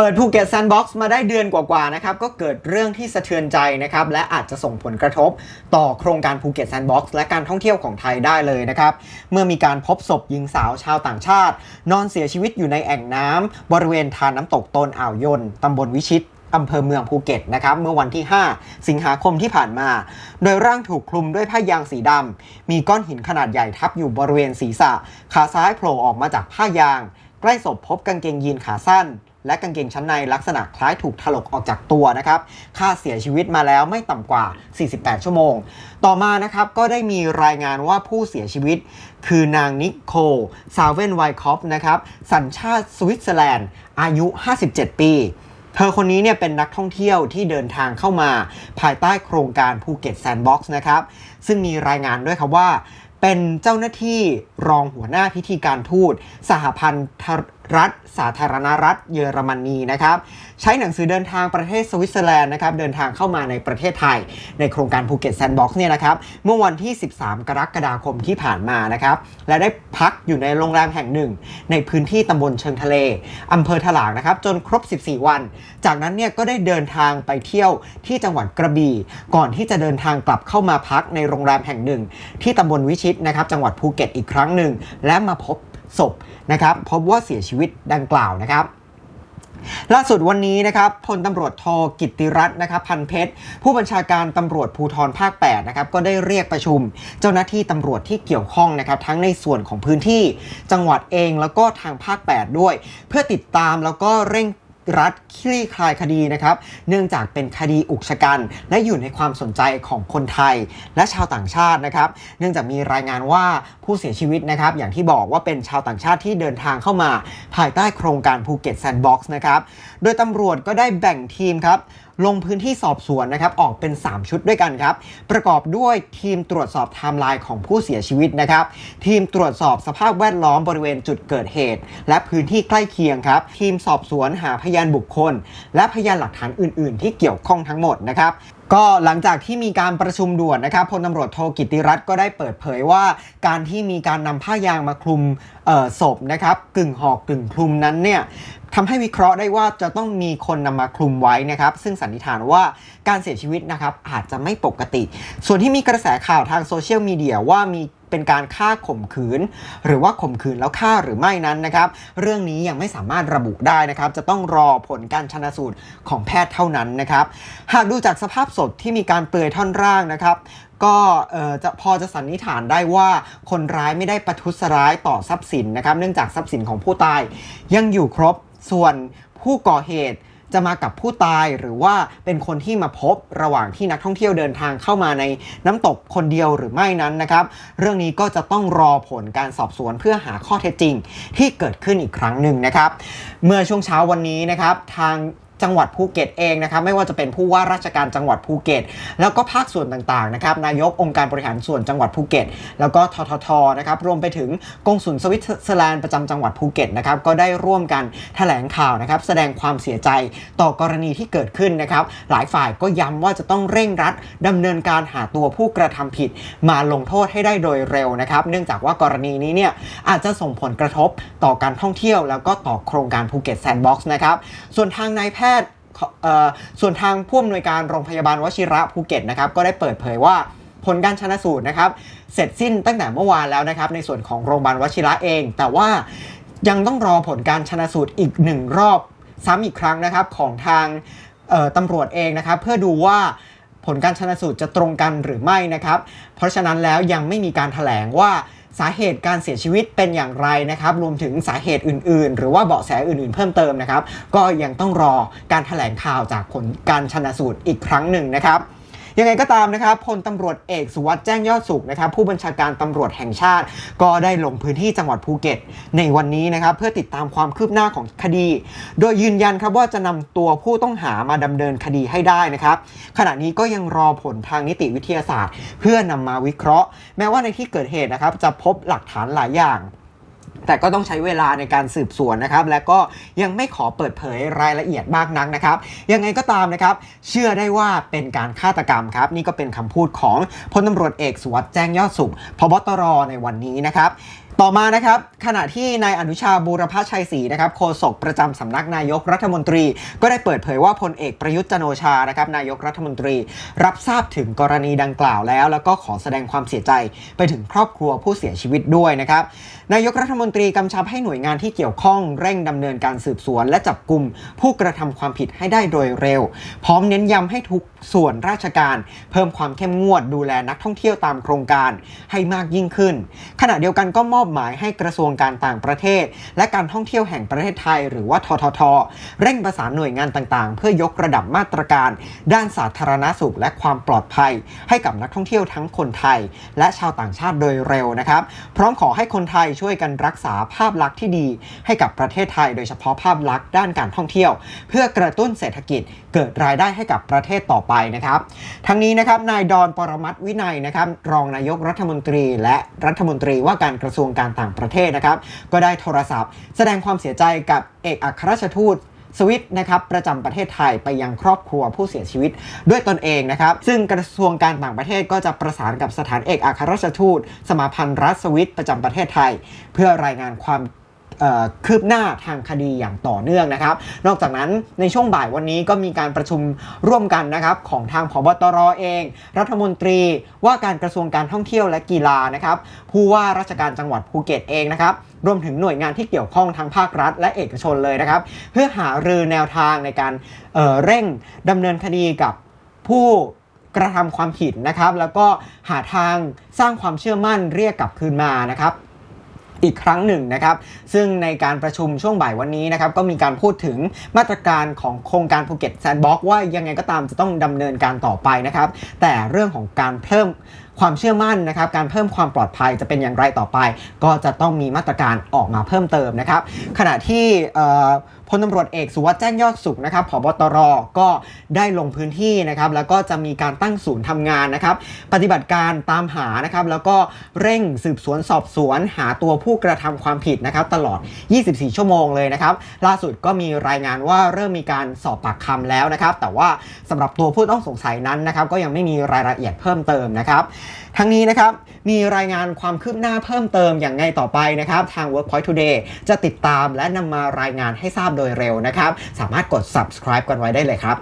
เปิดภูเก็ตแซนด์บ็อกซ์มาได้เดือนกว่าๆนะครับก็เกิดเรื่องที่สะเทือนใจนะครับและอาจจะส่งผลกระทบต่อโครงการภูเก็ตแซนด์บ็อกซ์และการท่องเที่ยวของไทยได้เลยนะครับเมื่อมีการพบศพหญิงสาวชาวต่างชาติ นอนเสียชีวิตอยู่ในแอ่งน้ำบริเวณทานน้ำตกตนอ่าวยนตำบลวิชิตอำเภอเมืองภูเก็ตนะครับเมื่อวันที่ 5 สิงหาคมที่ผ่านมา โดยร่างถูกคลุมด้วยผ้ายางสีดำมีก้อนหินขนาดใหญ่ทับอยู่บริเวณศีรษะ ขาซ้ายโผล่ออกมาจากผ้ายาง ใกล้ศพพบกางเกงยีนขาสั้น และกางเกงชั้นในลักษณะคล้ายถูกถลกออกจากตัวนะครับค่าเสียชีวิตมาแล้วไม่ต่ำกว่า 48 ชั่วโมง ต่อมานะครับก็ได้มีรายงานว่าผู้เสียชีวิต คือนางนิโคลซาเวนไวคอฟนะครับสัญชาติสวิตเซอร์แลนด์ อายุ 57 ปีเธอคนนี้เนี่ยเป็นนักท่องเที่ยวที่เดินทางเข้ามาภายใต้โครงการภูเก็ตแซนด์บ็อกซ์นะครับ ซึ่งมีรายงานด้วยครับว่า เป็นเจ้าหน้าที่รองหัวหน้าพิธีการทูต สหพันธ รัฐ สาธารณรัฐเยอรมนีนะครับใช้หนังสือเดินทางประเทศสวิตเซอร์แลนด์นะครับเดินทางเข้ามาในประเทศไทย ในโครงการภูเก็ตแซนด์บ็อกซ์เนี่ยนะครับเมื่อวันที่ 13 กรกฎาคมที่ผ่านมานะครับและได้พักอยู่ในโรงแรมแห่งหนึ่ง ในพื้นที่ตำบลเชิงทะเลอำเภอถลางนะครับจนครบ 14 วัน จากนั้นเนี่ยก็ได้เดินทางไปเที่ยวที่จังหวัดกระบี่ ก่อนที่จะเดินทางกลับเข้ามาพักในโรงแรมแห่งหนึ่ง ที่ตำบลวิชิตนะครับจังหวัดภูเก็ตอีกครั้งหนึ่งและมาพบ ศพนะครับพบว่าเสียชีวิตดังกล่าวนะครับล่าสุดวันนี้นะครับพลตำรวจโทกิติรัตน์นะครับพันเพชร ผู้บัญชาการตำรวจภูธรภาค8นะครับก็ได้เรียกประชุม เจ้าหน้าที่ตำรวจที่เกี่ยวข้องนะครับทั้งในส่วนของพื้นที่จังหวัดเองแล้วก็ทางภาค 8 ด้วย เพื่อติดตามแล้วก็เร่ง รัดคลี่คลายคดีนะครับ เนื่องจากเป็นคดีอุกชะกัน และอยู่ในความสนใจของคนไทย และชาวต่างชาตินะครับ เนื่องจากมีรายงานว่าผู้เสียชีวิตนะครับ อย่างที่บอกว่าเป็นชาวต่างชาติที่เดินทางเข้ามา ภายใต้โครงการภูเก็ตแซนด์บ็อกซ์นะครับ โดยตำรวจก็ได้แบ่งทีมครับ ลงพื้นที่สอบสวนนะครับออกเป็น 3 ชุดด้วยกันครับ ประกอบด้วยทีมตรวจสอบไทม์ไลน์ของผู้เสียชีวิตนะครับ ทีมตรวจสอบสภาพแวดล้อมบริเวณจุดเกิดเหตุ และพื้นที่ใกล้เคียงครับ ทีมสอบสวนหาพยานบุคคล และพยานหลักฐานอื่น ๆ ที่เกี่ยวข้องทั้งหมดนะครับก็หลังจากที่มีการประชุมด่วนนะครับพลตำรวจโทกิติรัตน์ก็ได้เปิดเผยว่า การที่มีการนำผ้ายางมาคลุมศพนะครับกึ่งห่อกึ่งคลุมนั้นเนี่ยทำให้วิเคราะห์ได้ว่าจะต้องมีคนนำมาคลุมไว้นะครับ ซึ่งสันนิษฐานว่าการเสียชีวิตนะครับอาจจะไม่ปกติ ส่วนที่มีกระแสข่าวทางโซเชียลมีเดียว่ามีเป็นการฆ่าข่มขืน หรือว่าข่มขืนแล้วฆ่าหรือไม่นั้นนะครับ เรื่องนี้ยังไม่สามารถระบุได้นะครับ จะต้องรอผลการชนะสูตรของแพทย์เท่านั้นนะครับ หากดูจากสภาพศพที่มีการเปลือยท่อนร่างนะครับ ก็จะพอจะสันนิษฐานได้ว่าคนร้ายไม่ได้ประทุษร้ายต่อทรัพย์สินนะครับ เนื่องจากทรัพย์สินของผู้ตายยังอยู่ครบ ส่วนผู้ก่อเหตุจะมากับผู้ตายหรือว่าเป็นคนที่มาพบระหว่างที่นักท่องเที่ยวเดินทางเข้ามาในน้ำตกคนเดียวหรือไม่นั้นนะครับ เรื่องนี้ก็จะต้องรอผลการสอบสวนเพื่อหาข้อเท็จจริง ที่เกิดขึ้นอีกครั้งหนึ่งนะครับ เมื่อช่วงเช้าวันนี้นะครับ ทาง จังหวัดภูเก็ตเองนะครับไม่ว่าจะเป็นผู้ว่าราชการจังหวัดภูเก็ต แล้วก็ภาคส่วนต่างๆนะครับนายกองค์การบริหารส่วนจังหวัดภูเก็ต แล้วก็ทททนะครับรวมไปถึงกงสุลสวิตเซอร์แลนด์ประจำจังหวัดภูเก็ตนะครับก็ได้ร่วมกันแถลงข่าวนะครับแสดงความเสียใจต่อกรณีที่เกิดขึ้นนะครับหลายฝ่ายก็ย้ำว่าจะต้องเร่งรัดดำเนินการหาตัวผู้กระทำผิด มาลงโทษให้ได้โดยเร็วนะครับเนื่องจากว่ากรณีนี้เนี่ยอาจจะส่งผลกระทบต่อการท่องเที่ยว แล้วก็ต่อโครงการภูเก็ตแซนด์บ็อกซ์นะครับส่วนทางนายแพทย์ส่วนทางผู้อำนวยการโรงพยาบาลวชิระภูเก็ตนะครับก็ได้เปิดเผยว่าผลการชนะสูตรนะครับเสร็จสิ้นตั้งแต่เมื่อวานแล้วนะครับในส่วนของโรงพยาบาลวชิระเอง แต่ว่ายังต้องรอผลการชนะสูตรอีกหนึ่งรอบซ้ำอีกครั้งนะครับของทางตำรวจเองนะครับ เพื่อดูว่าผลการชนะสูตรจะตรงกันหรือไม่นะครับ เพราะฉะนั้นแล้วยังไม่มีการถแถลงว่า สาเหตุการเสียชีวิตเป็นอย่างไรนะครับ รวมถึงสาเหตุอื่น ๆ หรือว่าเบาะแสอื่น ๆ เพิ่มเติมนะครับ ก็ยังต้องรอการถแถลงข่าวจากผลการชนะสูตรอีกครั้งหนึ่งนะครับ ยังไงก็ตามนะครับพลตำรวจเอกสุวัสด์แจ้งยอดสุขนะครับผู้บัญชาการตำรวจแห่งชาติ ก็ได้ลงพื้นที่จังหวัดภูเก็ต ในวันนี้นะครับเพื่อติดตามความคืบหน้าของคดี โดยยืนยันครับว่าจะนำตัวผู้ต้องหามาดำเนินคดีให้ได้นะครับขณะนี้ก็ยังรอผลทางนิติวิทยาศาสตร์ เพื่อนำมาวิเคราะห์ แม้ว่าในที่เกิดเหตุนะครับจะพบหลักฐานหลายอย่าง แต่ก็ต้องใช้เวลาในการสืบสวนนะครับ และก็ยังไม่ขอเปิดเผยรายละเอียดมากนักนะครับ ยังไงก็ตามนะครับ เชื่อได้ว่าเป็นการฆาตกรรมครับ นี่ก็เป็นคำพูดของพลตำรวจเอกสุวัสด์แจ้งยอดสุขพบตรในวันนี้นะครับ ต่อมานะครับขณะที่นายอนุชาบูรพชัยศรีนะครับโฆษกประจำสำนักนายกรัฐมนตรี ก็ได้เปิดเผยว่าพลเอกประยุทธ์จันโอชานะครับนายกรัฐมนตรี รับทราบถึงกรณีดังกล่าวแล้ว แล้วก็ขอแสดงความเสียใจไปถึงครอบครัวผู้เสียชีวิตด้วยนะครับนายกรัฐมนตรีกำชับให้หน่วยงานที่เกี่ยวข้องเร่งดำเนินการสืบสวน และจับกลุ่มผู้กระทำความผิดให้ได้โดยเร็ว พร้อมเน้นย้ำให้ทุกส่วนราชการ เพิ่มความเข้มงวดดูแลนักท่องเที่ยวตามโครงการให้มากยิ่งขึ้น ขณะเดียวกันก็มอบหมายให้กระทรวงการต่างประเทศ และการท่องเที่ยวแห่งประเทศไทย หรือว่าททท เร่งประสานหน่วยงานต่างๆ เพื่อยกระดับมาตรการ ด้านสาธารณสุขและความปลอดภัย ให้กับนักท่องเที่ยวทั้งคนไทย และชาวต่างชาติโดยเร็วนะครับ พร้อมขอให้คนไทยช่วยกันรักษาภาพลักษณ์ที่ดี ให้กับประเทศไทย โดยเฉพาะภาพลักษณ์ด้านการท่องเที่ยว เพื่อกระตุ้นเศรษฐกิจเกิดรายได้ให้กับประเทศต่อไปนะครับ ทั้งนี้นะครับนายดอนปรมัตวินัยนะครับรองนายกรัฐมนตรี และรัฐมนตรีว่าการกระทรวงการต่างประเทศนะครับ ก็ได้โทรศัพท์ แสดงความเสียใจกับเอกอัครราชทูตสวิตนะครับประจำประเทศไทยไปยังครอบครัวผู้เสียชีวิตด้วยตนเองนะครับ ซึ่งกระทรวงการต่างประเทศก็จะประสานกับสถานเอกอัครราชทูต สมาพันธ์รัฐสวิตประจำประเทศไทย เพื่อรายงานความ คืบหน้าทางคดีอย่างต่อเนื่องนะครับ นอกจากนั้นในช่วงบ่ายวันนี้ก็มีการประชุมร่วมกันนะครับของทางพบตรเอง รัฐมนตรีว่าการกระทรวงการท่องเที่ยวและกีฬานะครับผู้ว่าราชการจังหวัดภูเก็ตเองนะครับรวมถึงหน่วยงานที่เกี่ยวข้องทางภาครัฐ และเอกชนเลยนะครับ เพื่อหารือแนวทางในการเเร่งดำเนินคดีกับผู้กระทำความผิดนะครับ แล้วก็หาทางสร้างความเชื่อมั่นเรียกกลับคืนมานะครับ อีกครั้งหนึ่งนะครับ ซึ่งในการประชุมช่วงบ่ายวันนี้นะครับ ก็มีการพูดถึงมาตรการของโครงการภูเก็ตแซนด์บ็อกว่ายังไงก็ตามจะต้องดำเนินการต่อไปนะครับ แต่เรื่องของการเพิ่ม ความเชื่อมั่นนะครับการเพิ่มความปลอดภัยจะเป็นอย่างไรต่อไป ก็จะต้องมีมาตรการออกมาเพิ่มเติมนะครับ ขณะที่พลตำรวจเอกสุวัสด์แจ้งยอดสุขนะครับผบตรก็ได้ลงพื้นที่นะครับแล้วก็จะมีการตั้งศูนย์ทำงานนะครับ ปฏิบัติการตามหานะครับแล้วก็เร่งสืบสวนสอบสวนหาตัวผู้กระทำความผิดนะครับตลอด 24 ชั่วโมงเลยนะครับ ล่าสุดก็มีรายงานว่าเริ่มมีการสอบปากคำแล้วนะครับ แต่ว่าสำหรับตัวผู้ต้องสงสัยนั้นนะครับก็ยังไม่มีรายละเอียดเพิ่มเติมนะครับทั้งนี้นะครับมีรายงานความคืบหน้าเพิ่มเติมอย่างไงต่อไปนะครับ ทาง Workpoint Today จะติดตามและนำมารายงานให้ทราบโดยเร็วนะครับ สามารถกด subscribe กันไว้ได้เลยครับ